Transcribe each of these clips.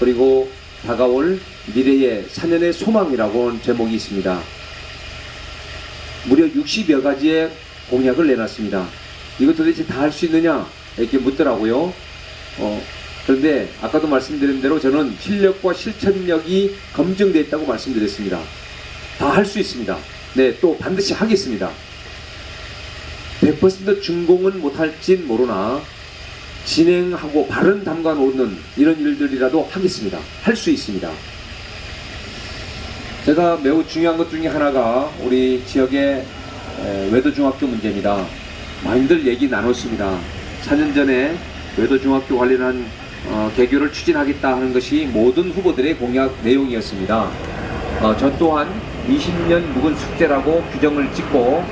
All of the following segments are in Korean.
그리고 다가올 미래의 4년의 소망이라고 제목이 있습니다. 무려 60여 가지의 공약을 내놨습니다. 이거 도대체 다 할 수 있느냐? 이렇게 묻더라고요. 어, 그런데 아까도 말씀드린 대로 저는 실력과 실천력이 검증되어 있다고 말씀드렸습니다. 다 할 수 있습니다. 네, 또 반드시 하겠습니다. 100% 준공은 못할진 모르나 진행하고 바른 담가 놓는 이런 일들이라도 하겠습니다. 할 수 있습니다. 제가 매우 중요한 것 중에 하나가 우리 지역의 에, 외도중학교 문제입니다. 많이들 얘기 나눴습니다. 4년 전에 외도중학교 관련한 어, 개교를 추진하겠다 하는 것이 모든 후보들의 공약 내용이었습니다. 어, 저 또한 20년 묵은 숙제라고 규정을 찍고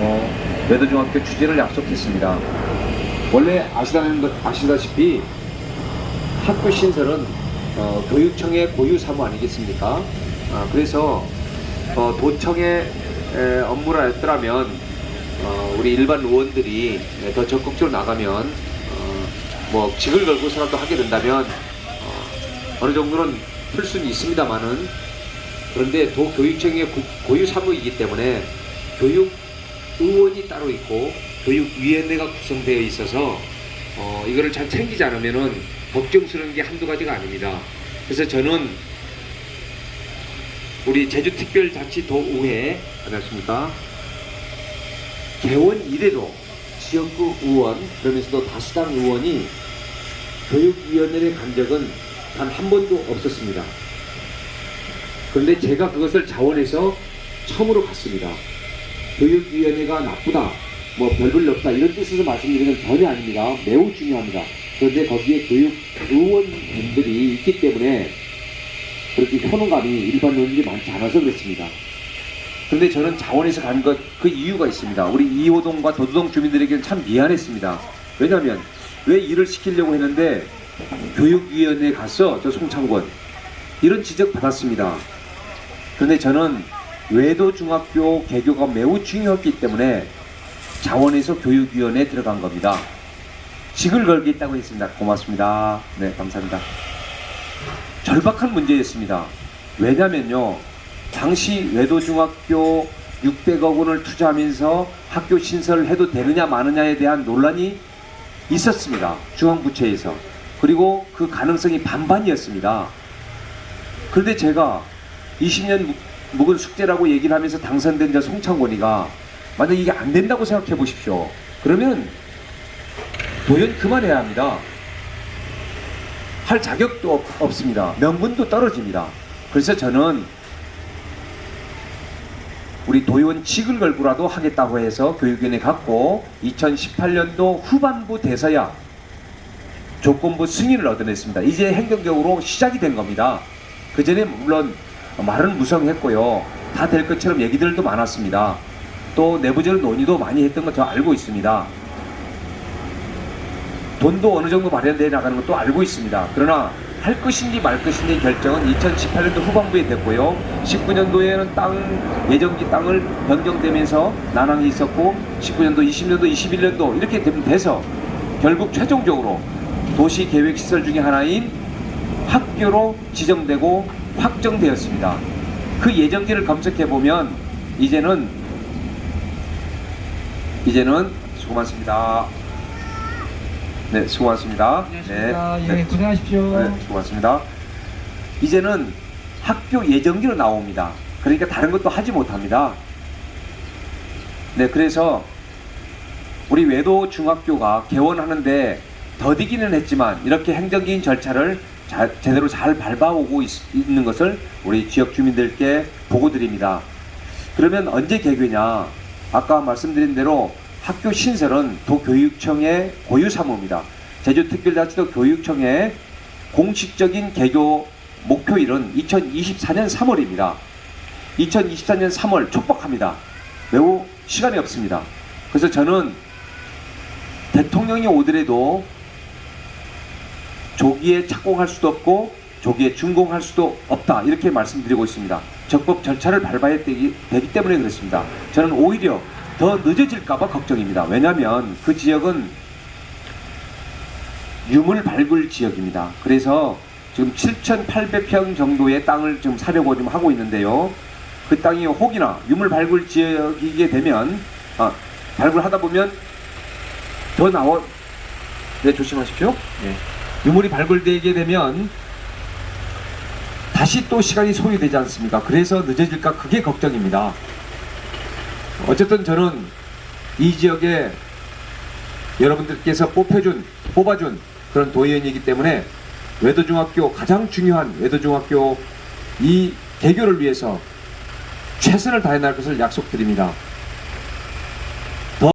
어, 외도중학교 추진을 약속했습니다. 원래 아시다는 것, 아시다시피 학교 신설은 어, 교육청의 고유 사무 아니겠습니까? 아, 그래서 어, 도청의 에, 업무라였더라면 어, 우리 일반 의원들이 에, 더 적극적으로 나가면 어, 뭐 직을 걸고서라도 하게 된다면 어, 어느 정도는 풀 수는 있습니다만은 그런데 도교육청의 고- 고유 사무이기 때문에 교육 의원이 따로 있고 교육위원회가 구성되어 있어서 어, 이거를 잘 챙기지 않으면은 걱정스러운 게 한두 가지가 아닙니다. 그래서 저는 우리 제주특별자치도의회 안녕하십니까 개원 이래로 지역구 의원 그러면서도 다수당 의원이 교육위원회에 간 적은 단 한 번도 없었습니다. 그런데 제가 그것을 자원해서 처음으로 갔습니다. 교육위원회가 나쁘다, 뭐 별볼 없다 이런 뜻에서 말씀드리는 건 전혀 아닙니다. 매우 중요합니다. 그런데 거기에 교육 의원분들이 있기 때문에 그렇게 효능감이 일반 의원들이 많지 않아서 그렇습니다. 근데 저는 자원에서 간 것 그 이유가 있습니다. 우리 이호동과 도두동 주민들에게는 참 미안했습니다. 왜냐하면 왜 일을 시키려고 했는데 교육위원회에 가서 저 송창권 이런 지적 받았습니다. 그런데 저는 외도 중학교 개교가 매우 중요했기 때문에 자원에서 교육위원회에 들어간 겁니다. 직을 걸겠다고 했습니다. 고맙습니다. 네, 감사합니다. 절박한 문제였습니다. 왜냐면요. 당시 외도중학교 600억 원을 투자하면서 학교 신설을 해도 되느냐 마느냐에 대한 논란이 있었습니다. 중앙부처에서. 그리고 그 가능성이 반반이었습니다. 그런데 제가 20년 묵- 묵은 숙제라고 얘기를 하면서 당선된 저 송창권이가 만약 이게 안 된다고 생각해 보십시오. 그러면 도연 그만해야 합니다. 할 자격도 없, 없습니다. 명분도 떨어집니다. 그래서 저는 우리 도의원 직을 걸고라도 하겠다고 해서 교육위원회 갔고 2018년도 후반부 돼서야 조건부 승인을 얻어냈습니다. 이제 행정적으로 시작이 된 겁니다. 그 전에 물론 말은 무성했고요. 다 될 것처럼 얘기들도 많았습니다. 또 내부적으로 논의도 많이 했던 거 저 알고 있습니다. 돈도 어느 정도 마련되어 나가는 것도 알고 있습니다. 그러나 할 것인지 말 것인지 결정은 2018년도 후반부에 됐고요. 19년도에는 땅 예정지 땅을 변경되면서 난항이 있었고 19년도, 20년도, 21년도 이렇게 되면 돼서 결국 최종적으로 도시 계획 시설 중에 하나인 학교로 지정되고 확정되었습니다. 그 예정지를 검색해 보면 이제는 이제는 수고 많습니다. 네, 수고하셨습니다. 안녕하십니까. 네, 예, 고생하십시오. 네, 수고하셨습니다. 이제는 학교 예정지로 나옵니다. 그러니까 다른 것도 하지 못합니다. 네, 그래서 우리 외도 중학교가 개원하는데 더디기는 했지만 이렇게 행정적인 절차를 잘- 제대로 잘 밟아오고 있, 는 것을 우리 지역 주민들께 보고 드립니다. 그러면 언제 개교냐? 아까 말씀드린 대로 학교 신설은 도교육청의 고유 사무입니다. 제주특별자치도 교육청의 공식적인 개교 목표일은 2024년 3월입니다. 2024년 3월 촉박합니다. 매우 시간이 없습니다. 그래서 저는 대통령이 오더라도 조기에 착공할 수도 없고 조기에 준공할 수도 없다 이렇게 말씀드리고 있습니다. 적법 절차를 밟아야 되기, 되기 때문에 그렇습니다. 저는 오히려 더 늦어질까봐 걱정입니다. 왜냐하면 그 지역은 유물 발굴 지역입니다. 그래서 지금 7,800평 정도의 땅을 지금 사려고 지금 하고 있는데요. 그 땅이 혹이나 유물 발굴 지역이게 되면 아, 발굴하다 보면 더 나와 네 조심하십시오. 네. 유물이 발굴되게 되면 다시 또 시간이 소요되지 않습니까? 그래서 늦어질까 그게 걱정입니다. 어쨌든 저는 이 지역에 여러분들께서 뽑혀준, 뽑아준 그런 도의원이기 때문에 외도중학교 가장 중요한 외도중학교 이 개교를 위해서 최선을 다해 나갈 것을 약속드립니다.